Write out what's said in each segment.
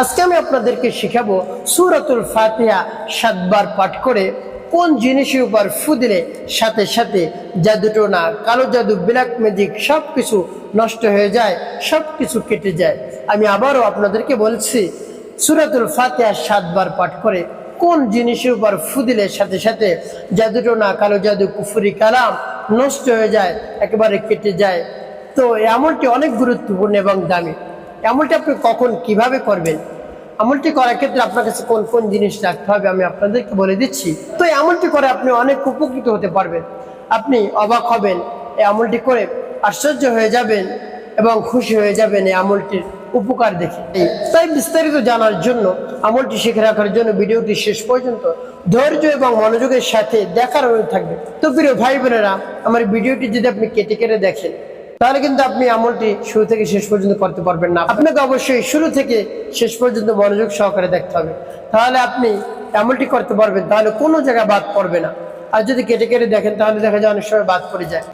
আজকে আমি আপনাদেরকে শিখাবো সুরাতুল ফাতিহা সাতবার পাঠ করে কোন জিনিসের উপর ফু দিলে সাথে সাথে জাদুটোনা কালো জাদু ব্ল্যাক ম্যাজিক সব কিছু নষ্ট হয়ে যায় সব কিছু কেটে যায়। আমি আবারও আপনাদেরকে বলছি, সুরাতুল ফাতিহা সাতবার পাঠ করে কোন জিনিসের উপর ফু দিলে সাথে সাথে জাদুটোনা কালো জাদু, কুফুরি কালাম নষ্ট হয়ে যায়, একেবারে কেটে যায়। তো এই আমলটি অনেক গুরুত্বপূর্ণ এবং দামি। আমলটি আপনি কখন কীভাবে করবেন? আমলটি করার ক্ষেত্রে আপনার কাছে কোন কোন জিনিস রাখতে হবে আমি আপনাদেরকে বলে দিচ্ছি। তো এই আমলটি করে আপনি অনেক উপকৃত হতে পারবেন। আপনি অবাক হবেন, এই আমলটি করে আশ্চর্য হয়ে যাবেন এবং খুশি হয়ে যাবেন এই আমলটির উপকার দেখে। তাই বিস্তারিত জানার জন্য, আমলটি শিখে রাখার জন্য ভিডিওটি শেষ পর্যন্ত ধৈর্য এবং মনোযোগের সাথে দেখার অনুরোধ থাকবে। তো প্রিয় ভাই বোনেরা আমার ভিডিওটি যদি আপনি কেটে কেটে দেখেন তাহলে কিন্তু আপনি আমলটি শুরু থেকে শেষ পর্যন্ত করতে পারবেন না। আপনাকে অবশ্যই শুরু থেকে শেষ পর্যন্ত মনোযোগ সহকারে দেখতে হবে। তাহলে আপনি আমলটি করতে পারবেন, তাহলে কোনো জায়গায় বাদ পড়বে না। আর যদি কেটে কেটে দেখেন, তাহলে দেখা যায় অনেক সময় বাদ পড়ে যায়।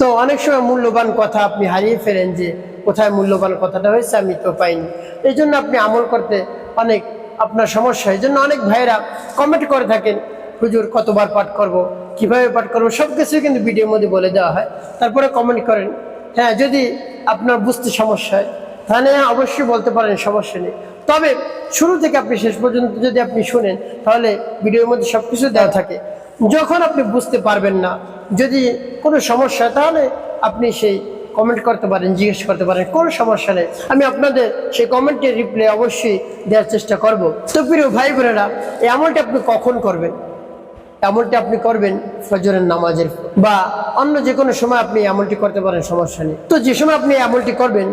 তো অনেক সময় মূল্যবান কথা আপনি হারিয়ে ফেলেন যে, কোথায় মূল্যবান কথাটা হয়েছে আমি তো পাইনি। এই জন্য আপনি আমল করতে অনেক আপনার সমস্যা এই জন্য অনেক ভাইরা কমেন্ট করে থাকেন হুজুর কতবার পাঠ করব কীভাবে পাঠ করব সব কিছুই কিন্তু ভিডিওর মধ্যে বলে দেওয়া হয়। তারপরে কমেন্ট করেন হ্যাঁ যদি আপনার বুঝতে সমস্যা হয় তাহলে হ্যাঁ, অবশ্যই বলতে পারেন সমস্যা নেই। তবে শুরু থেকে আপনি শেষ পর্যন্ত যদি আপনি শুনেন তাহলে ভিডিওর মধ্যে সব কিছু দেওয়া থাকে। যখন আপনি বুঝতে পারবেন না যদি কোনো সমস্যা তাহলে আপনি সেই কমেন্ট করতে পারেন জিজ্ঞেস করতে পারেন কোনো সমস্যা নেই। আমি আপনাদের সেই কমেন্টের রিপ্লাই অবশ্যই দেওয়ার চেষ্টা করব। তো প্রিয় ভাই বোনেরা এই আমলটা আপনি কখন করবেন? আমলটি আপনি করবেন ফজরের নামাজের বা অন্য যে কোনো সময় আপনি এমনটি করতে পারেন, সমস্যা নেই। তো যে সময় আপনি এমনটি করবেন,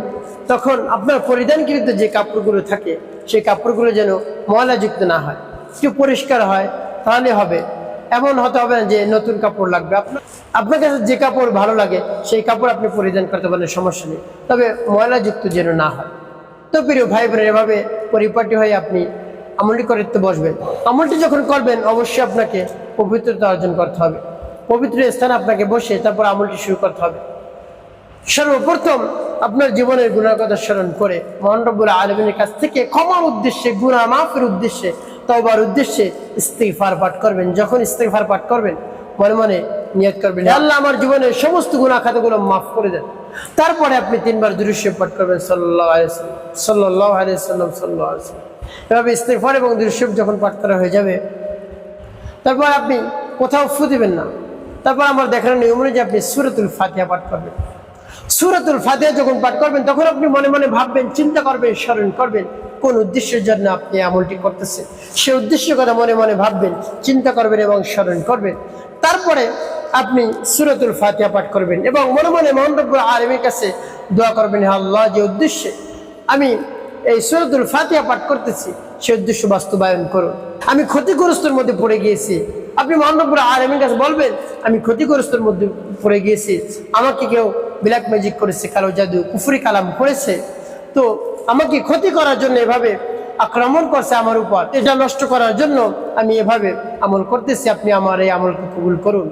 তখন আপনার পরিধানকৃত যে কাপড়গুলো থাকে, সেই কাপড়গুলো যেন ময়লাযুক্ত না হয়, একটু পরিষ্কার হয়, তাহলে হবে। এমন হতে হবে না যে নতুন কাপড় লাগবে। আপনার আপনার কাছে যে কাপড় ভালো লাগে, সেই কাপড় আপনি পরিধান করতে পারেন সমস্যা নেই। তবে ময়লাযুক্ত যেন না হয়। তো প্রিয় ভাই বোনের এভাবে পরিপাটি হয়ে আপনি আমলটি করতে বসবেন। আমলটি যখন করবেন, অবশ্যই আপনাকে পবিত্রতা অর্জন করতে হবে। পবিত্র স্থানে আপনাকে বসে তারপর আমলটি শুরু করতে হবে। সর্বপ্রথম আপনার জীবনের গুণার কথা স্মরণ করে মহানরবুল আলমিনের কাছ থেকে ক্ষমার উদ্দেশ্যে গুণা মাফের উদ্দেশ্যে তবার উদ্দেশ্যে ইস্তিফার পাঠ করবেন। যখন ইস্তিফার পাঠ করবেন, মনে মনে নিয়ত করবেন আল্লাহ, আমার জীবনের সমস্ত গুণা খাতাগুলো মাফ করে দেন। তারপরে আপনি তিনবার দৃশ্য পাঠ করবেন সাল্লাহ সাল্লাহ আলিয়াল্লাম সাল্লাহ এভাবে ইস্তেফার এবং দৃশ্য যখন পাঠ করা হয়ে যাবে, তারপর আপনি কোথাও ফু দিবেন না। তারপর আমার দেখার নিয়ম অনুযায়ী আপনি সুরতুল ফাতিহা পাঠ করবেন। সুরতুল ফাতিয়া যখন পাঠ করবেন, তখন আপনি মনে মনে ভাববেন, চিন্তা করবেন, স্মরণ করবেন কোন উদ্দেশ্যের জন্য আপনি আমলটি করতেছেন? সে উদ্দেশ্য কথা মনে মনে ভাববেন, চিন্তা করবেন এবং স্মরণ করবেন। তারপরে আপনি সুরতুল ফাতিয়া পাঠ করবেন এবং মনে মনে মোহাম্মদ আলমীর কাছে দোয়া করবেন আল্লাহ, যে উদ্দেশ্যে আমি এই সুরতুল ফাতিয়া পাঠ করতেছি, সে উদ্দেশ্য বাস্তবায়ন করুন। আমি ক্ষতিগ্রস্তর মধ্যে পড়ে গিয়েছি। আপনি মহানপুর আলমীর কাছে বলবেন, আমি ক্ষতিগ্রস্তর মধ্যে পড়ে গিয়েছি। আমাকে কেউ ব্ল্যাক ম্যাজিক করেছে, কালো জাদু, কুফুরি কালাম করেছে। তো আমাকে ক্ষতি করার জন্য এভাবে আক্রমণ করছে আমার উপর। এটা নষ্ট করার জন্য আমি এভাবে আমল করতেছি। আপনি আমার এই আমলকে কবুল করুন।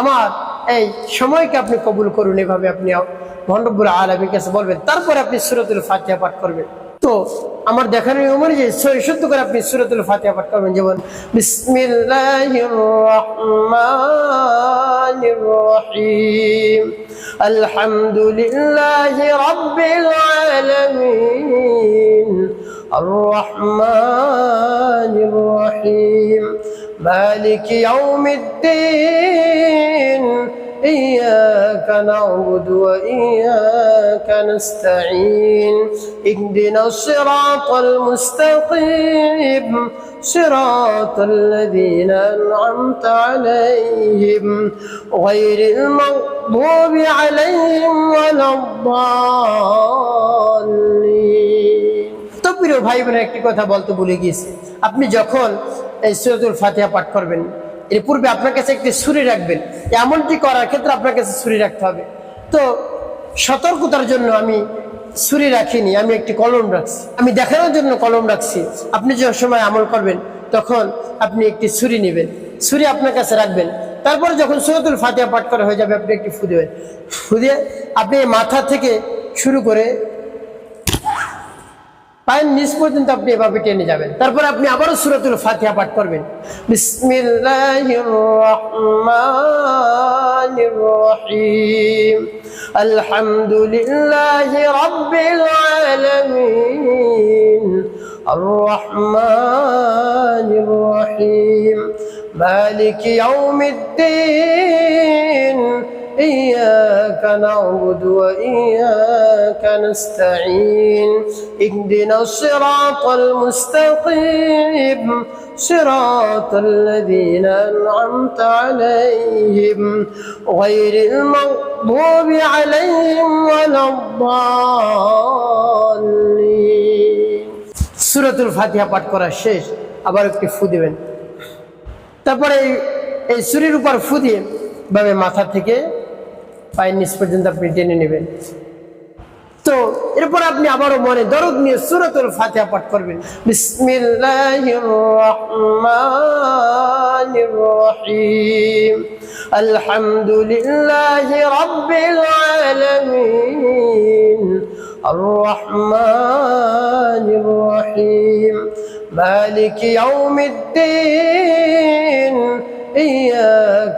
আমার এই সময়কে আপনি কবুল করুন। এভাবে আপনি ভণ্ডব্বুর আলমীর কাছে বলবেন। তারপরে আপনি সুরতুল ফাতিয়া পাঠ করবেন। তো আমার দেখানো নিয়ম অনুযায়ী সত্য করে আপনি সুরতুল ফাতিহা পাঠ করবেন যেমন বিসমিল্লাহির রহমানির রহিম আলহামদুলিল্লাহি রাব্বিল আলামিন الرحمن الرحيم مالك يوم الدين إياك نعبد وإياك نستعين اهدنا الصراط المستقيم صراط الذين أنعمت عليهم غير المغضوب عليهم ولا الضالين তো প্রিয় ভাই বোনের একটি কথা বলতে ভুলে গিয়েছি আপনি যখন এই সুরতুল ফাতিহা পাঠ করবেন এর পূর্বে আপনার কাছে একটি ছুরি রাখবেন। এমনটি করার ক্ষেত্রে আপনার কাছে ছুরি রাখতে হবে। তো সতর্কতার জন্য আমি ছুরি রাখিনি, আমি একটি কলম রাখছি। আমি দেখানোর জন্য কলম রাখছি। আপনি যে সময় আমল করবেন, তখন আপনি একটি ছুরি নেবেন। ছুরি আপনার কাছে রাখবেন। তারপরে যখন সুরতুল ফাতিহা পাঠ করা হয়ে যাবে, আপনি একটি ফু ফুদে আপনি মাথা থেকে শুরু করে পায়ের নিচ পর্যন্ত আপনি এভাবে টেনে যাবেন তারপর আপনি আবারও সুরাতুল ফাতিহা পাঠ করবেন বিসমিল্লাহির রহমানির রহিম আলহামদুলিল্লাহি রাব্বিল আলামিন الرحمن الرحيم مالك يوم الدين إياك نعبد وإياك نستعين اهدنا الصراط المستقيم صراط الذين أنعمت عليهم غير المغضوب عليهم ولا الضالين সুরাতুল ফাতিহা পাঠ করা শেষ আবার একটি ফু দিবেন তারপরে এই- এই সুরির উপর ফু দিয়ে ভাবে মাথা থেকে পায়ের নিচ পর্যন্ত আপনি টেনে নেবেন। তো এরপর আপনি আবারও মনে দরদ নিয়ে সুরতুল ফাতিহা পাঠ করবেন। বিসমিল্লাহির আলহামদুলিল্লাহি রাব্বিল আলামিন। আর-রহমানির রহিম মালিক ইয়াউমিদ্দিন। ইয়া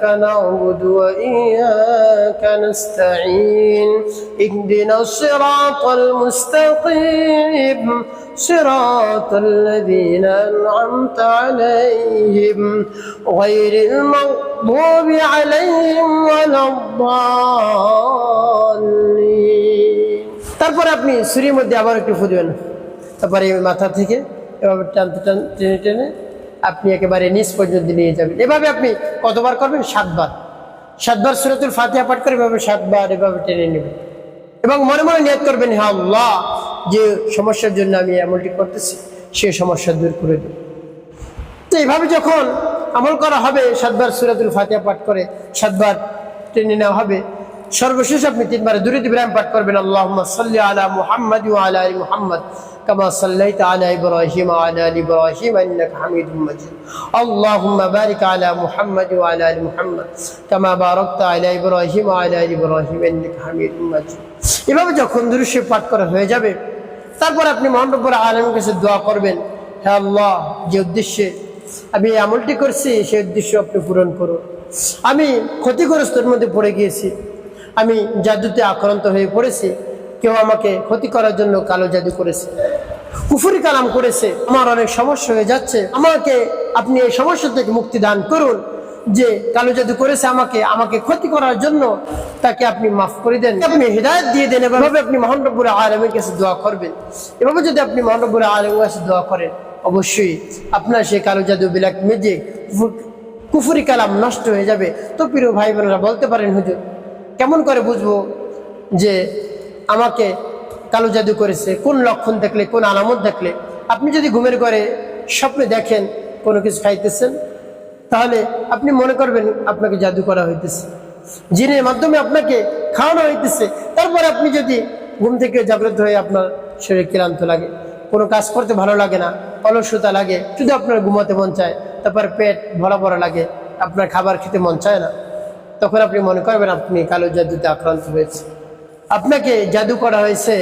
نعبد وإياك نستعين اهدنا الصراط المستقيم صراط الذين أنعمت عليهم غير المغضوب عليهم ولا الضالين তারপরে আপনি সুরির মধ্যে আবার একটু ফুদবেন তারপরে এই মাথা থেকে এভাবে টানতে টান টেনে টেনে আপনি একেবারে নিচ পর্যন্ত নিয়ে যাবেন। এভাবে আপনি কতবার করবেন? সাতবার। সাতবার সুরতুল ফাতিহা পাঠ করে এভাবে সাতবার এভাবে টেনে নেবেন। এবং মনে মনে নিয়ত করবেন হ্যাঁ আল্লাহ, যে সমস্যার জন্য আমি আমলটি করতেছি, সে সমস্যা দূর করে দেব তো এইভাবে যখন আমল করা হবে, সাতবার সুরাতুল ফাতিহা পাঠ করে সাতবার টেনে নেওয়া হবে, সর্বশেষ আপনি তিনবার দুরুদ ইব্রাহিম পাঠ করবেন, আল্লাহুম্মা সাল্লি আলা মুহাম্মাদ আলি মুহাম্মাদ। كما صليت على ابراهيم وعلى ال ابراهيم انك حميد مجيد اللهم بارك على محمد وعلى ال محمد كما باركت على ابراهيم وعلى ال ابراهيم انك حميد مجيد এভাবে যখন দুরুদ পাঠ করা হয়ে যাবে তারপর আপনি মহানবুর আলমের কাছে দোয়া করবেন হে আল্লাহ যে উদ্দেশ্যে আমি এই আমলটি করছি সেই উদ্দেশ্য আপনি পূরণ করুন আমি ক্ষতিগ্রস্তর মধ্যে পড়ে গিয়েছি আমি জাদুতে আক্রান্ত হয়ে পড়েছি কেউ আমাকে ক্ষতি করার জন্য কালো জাদু করেছে, কুফুরি কালাম করেছে, আমার অনেক সমস্যা হয়ে যাচ্ছে। আমাকে, আপনি এই সমস্যা থেকে মুক্তি দান করুন যে কালো জাদু করেছে আমাকে আমাকে ক্ষতি করার জন্য তাকে আপনি মাফ করে দেন। আপনি হৃদায়ত দিয়ে দেন, এভাবে আপনি মহানবুর আলমের কাছে দোয়া করবেন। এভাবে যদি আপনি মহানবুর আলমের কাছে দোয়া করেন, অবশ্যই আপনার সেই কালো জাদু বিলাক মেজে কুফুরি কালাম নষ্ট হয়ে যাবে। তো প্রিয় ভাই বোনেরা বলতে পারেন, হুজুর, কেমন করে বুঝব যে আমাকে কালো জাদু করেছে, কোন লক্ষণ দেখলে, কোন আলামত দেখলে। আপনি যদি ঘুমের ঘরে স্বপ্নে দেখেন, কোনো কিছু খাইতেছেন, তাহলে আপনি মনে করবেন আপনাকে জাদু করা হইতেছে। জিনের মাধ্যমে আপনাকে খাওয়ানো হইতেছে। তারপর আপনি যদি ঘুম থেকে জাগ্রত হয়ে আপনার শরীর ক্লান্ত লাগে, কোনো কাজ করতে ভালো লাগে না, অলসতা লাগে, শুধু আপনার ঘুমাতে মন চায়, তারপর পেট ভরা ভরা লাগে, আপনার খাবার খেতে মন চায় না, তখন আপনি মনে করবেন আপনি কালো জাদুতে আক্রান্ত হয়েছে আপনাকে জাদু করা হয়েছে,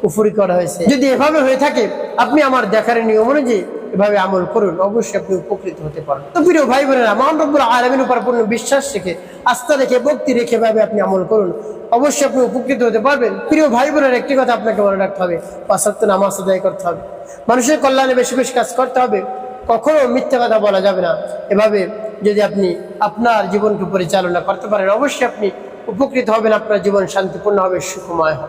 কুফুরি করা হয়েছে। যদি এভাবে হয়ে থাকে, আপনি আমার দেখার নিয়ম অনুযায়ী এভাবে আমল করুন। অবশ্যই আপনি উপকৃত হতে পারেন। তো প্রিয় ভাই বোনেরা, মহান রব্বুল উপর পূর্ণ বিশ্বাস রেখে, আস্থা রেখে, ভক্তি রেখে ভাবে আপনি আমল করুন। অবশ্যই আপনি উপকৃত হতে পারবেন। প্রিয় ভাই বোনের, একটি কথা আপনাকে মনে রাখতে হবে। পাশ্চাত্য নামাজ আদায় করতে হবে। মানুষের কল্যাণে বেশি বেশি কাজ করতে হবে। কখনো মিথ্যা কথা বলা যাবে না। এভাবে যদি আপনি আপনার জীবনকে পরিচালনা করতে পারেন, অবশ্যই আপনি উপকৃত হবেন আপনার জীবন শান্তিপূর্ণ হবে সুখময় হবে।